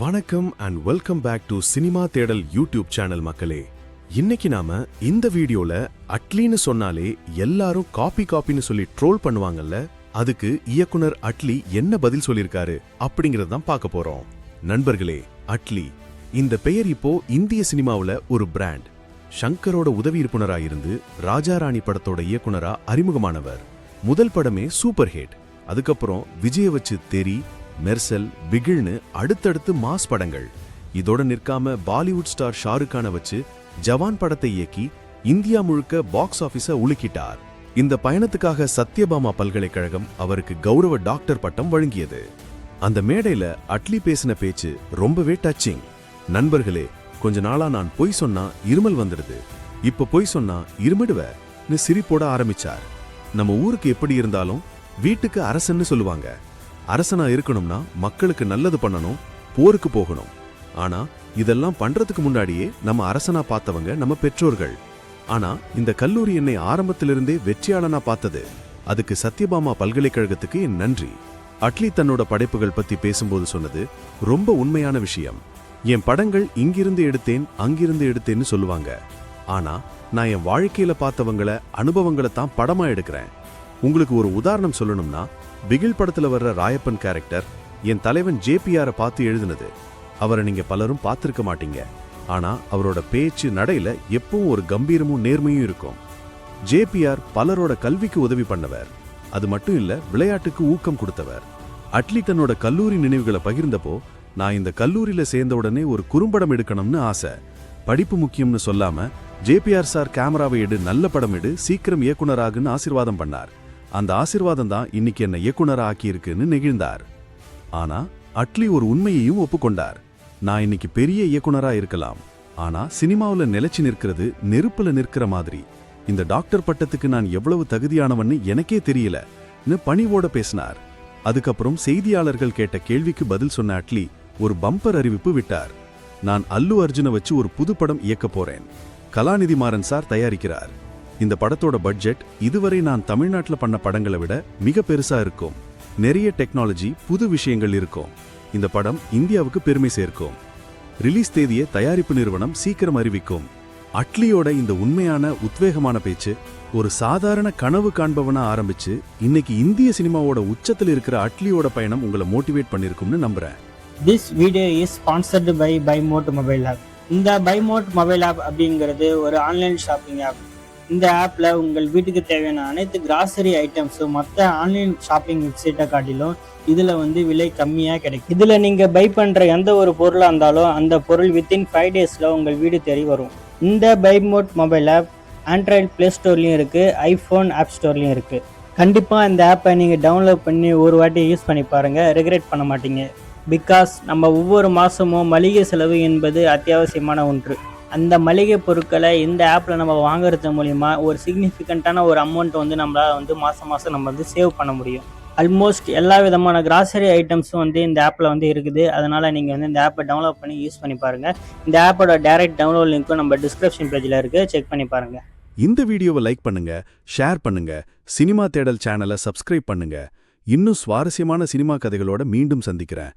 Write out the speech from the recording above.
வணக்கம் and welcome back to cinema Thedal YouTube channel மக்களே. இன்னைக்கு நாம இந்த வீடியோல அட்லின்னு சொன்னாலே எல்லாரும் காப்பி காப்பின்னு சொல்லி ட்ரோல் பண்ணுவாங்கல்ல அதுக்கு இயக்குனர் அட்லி என்ன பதில் சொல்லியிருக்காரு அப்படிங்கறத தான் பார்க்க போறோம். நண்பர்களே அட்லி இந்த பெயர் இப்போ இந்திய சினிமாவுல ஒரு பிராண்ட் ஷங்கரோட உதவி இருப்புனரா இருந்து ராஜாராணி படத்தோட இயக்குனரா அறிமுகமானவர். முதல் படமே சூப்பர் ஹிட் அதுக்கப்புறம் விஜய வச்சு தெரி மெர்சல் பிகில்னு அடுத்தடுத்து மாஸ் படங்கள். இதோட நிற்காம பாலிவுட் ஸ்டார் ஷாருக்கான வச்சு ஜவான் படத்தை இயக்கி இந்தியா முழுக்க பாக்ஸ் ஆபீஸ உலுக்கிட்டார். இந்த பயணத்துக்காக சத்யபாமா பல்கலைக்கழகம் அவருக்கு கௌரவ டாக்டர் பட்டம் வழங்கியது. அந்த மேடையில அட்லி பேசின பேச்சு ரொம்பவே டச்சிங் நண்பர்களே கொஞ்ச நாளா நான் பொய் சொன்னா இருமல் வந்துடுது. இப்ப பொய் சொன்னா இருமிடுவன்னு சிரிப்போட ஆரம்பிச்சார். நம்ம ஊருக்கு எப்படி இருந்தாலும் வீட்டுக்கு அரசன்னு சொல்லுவாங்க. அரசனா இருக்கணும்னா மக்களுக்கு நல்லது பண்ணணும் போருக்கு போகணும். ஆனா இதெல்லாம் பண்றதுக்கு முன்னாடியே நம்ம அரசனா பார்த்தவங்க நம்ம பெற்றோர்கள். ஆனா இந்த கல்லூரி என்னை ஆரம்பத்திலிருந்தே வெற்றியாளனா பார்த்தது. அதுக்கு சத்யபாமா பல்கலைக்கழகத்துக்கு என் நன்றி. அட்லி தன்னோட படைப்புகள் பத்தி பேசும்போது சொன்னது ரொம்ப உண்மையான விஷயம். என் படங்கள் இங்கிருந்து எடுத்தேன் அங்கிருந்து எடுத்தேன்னு சொல்லுவாங்க. ஆனா நான் என் வாழ்க்கையில பார்த்தவங்கள அனுபவங்களை தான் படமா எடுக்கிறேன். உங்களுக்கு ஒரு உதாரணம் சொல்லணும்னா பிகில் படத்துல வர்ற ராயப்பன் கேரக்டர் என் தலைவன் ஜேபிஆரை பார்த்து எழுதினது. அவரை நீங்க பலரும் பார்த்துருக்க மாட்டீங்க. ஆனா அவரோட பேச்சு நடையில் எப்பவும் ஒரு கம்பீரமும் நேர்மையும் இருக்கும். ஜேபிஆர் பலரோட கல்விக்கு உதவி பண்ணவர். அது மட்டும் இல்ல விளையாட்டுக்கு ஊக்கம் கொடுத்தவர். அட்லி தன்னோட கல்லூரி நினைவுகளை பகிர்ந்தப்போ நான் இந்த கல்லூரியில சேர்ந்த உடனே ஒரு குறும்படம் எடுக்கணும்னு ஆசை. படிப்பு முக்கியம்னு சொல்லாம ஜேபிஆர் சார் கேமராவை எடு நல்ல படம் எடு சீக்கிரம் இயக்குனராகுன்னு ஆசீர்வாதம் பண்ணார். அந்த ஆசிர்வாதம் தான் இன்னைக்கு என்னை இயக்குனரா ஆக்கியிருக்குன்னு நெகிழ்ந்தார். ஆனா அட்லி ஒரு உண்மையையும் ஒப்புக்கொண்டார். நான் இன்னைக்கு பெரிய இயக்குனரா இருக்கலாம். ஆனா சினிமாவுல நிலைச்சு நிற்கிறது நெருப்புல நிற்கிற மாதிரி. இந்த டாக்டர் பட்டத்துக்கு நான் எவ்வளவு தகுதியானவன்னு எனக்கே தெரியலன்னு பணிவோட பேசினார். அதுக்கப்புறம் செய்தியாளர்கள் கேட்ட கேள்விக்கு பதில் சொன்ன அட்லி ஒரு பம்பர் அறிவிப்பு விட்டார். நான் அல்லு அர்ஜுனை வச்சு ஒரு புது படம் இயக்க போறேன். கலாநிதி மாறன் சார் தயாரிக்கிறார். இந்த படத்தோட பட்ஜெட் இதுவரை நான் தமிழ்நாட்டில் பண்ண படங்களை விட மிக பெருசா இருக்கும். நிறைய டெக்னாலஜி புது விஷயங்கள் இருக்கும். இந்த படம் இந்தியாவுக்கு பெருமை சேர்க்கும். ரிலீஸ் தேதியை தயாரிப்பு நிறுவனம் சீக்கிரம் அறிவிக்கும். அட்லியோட இந்த உண்மையான உத்வேகமான பேச்சு ஒரு சாதாரண கனவு காண்பவனா ஆரம்பிச்சு இன்னைக்கு இந்திய சினிமாவோட உச்சத்தில் இருக்கிற அட்லியோட பயணம் உங்களை மோட்டிவேட் பண்ணிருக்கும்னு நம்புறேன். This video is sponsored by பைமோட் mobile app இந்த பைமோட் மொபைல் ஆப் அப்படிங்கிறது ஒரு ஆன்லைன் ஷாப்பிங் ஆப் இந்த ஆப்பில் உங்கள் வீட்டுக்கு தேவையான அனைத்து கிராசரி ஐட்டம்ஸும் மற்ற ஆன்லைன் ஷாப்பிங் வெப்சைட்டை காட்டிலும் இதில் வந்து விலை கம்மியாக கிடைக்கும். இதில் நீங்கள் பை பண்ணுற எந்த ஒரு பொருளாக இருந்தாலும் அந்த பொருள் வித்தின் ஃபைவ் டேஸில் உங்கள் வீடு தேடி வரும். இந்த பைமோட் மொபைல் ஆப் ஆண்ட்ராய்டு ப்ளே ஸ்டோர்லேயும் இருக்குது ஐஃபோன் ஆப் ஸ்டோர்லேயும் இருக்குது கண்டிப்பாக இந்த ஆப்பை நீங்கள் டவுன்லோட் பண்ணி ஒரு வாட்டி யூஸ் பண்ணி பாருங்கள் ரெகுலேட் பண்ண மாட்டீங்க. பிகாஸ் நம்ம ஒவ்வொரு மாதமும் மளிகை செலவு என்பது அத்தியாவசியமான ஒன்று. அந்த மளிகை பொருட்களை இந்த ஆப்பில் நம்ம வாங்குறது மூலிமா ஒரு சிக்னிஃபிகண்ட்டான ஒரு அமௌண்ட் வந்து நம்மளால் வந்து மாதம் மாதம் நம்ம வந்து சேவ் பண்ண முடியும். ஆல்மோஸ்ட் எல்லா விதமான கிராசரி ஐட்டம்ஸும் வந்து இந்த ஆப்பில் வந்து இருக்குது. அதனால் நீங்கள் வந்து இந்த ஆப்பை டவுன்லோட் பண்ணி யூஸ் பண்ணி பாருங்கள் இந்த ஆப்போட டைரக்ட் டவுன்லோட் லிங்க்கும் நம்ம டிஸ்கிரிப்ஷன் பேஜில் இருக்குது செக் பண்ணி பாருங்கள் இந்த வீடியோவை லைக் பண்ணுங்க ஷேர் பண்ணுங்க சினிமா தேடல் சேனலை சப்ஸ்கிரைப் பண்ணுங்க. இன்னும் சுவாரஸ்யமான சினிமா கதைகளோட மீண்டும் சந்திக்கிறேன்.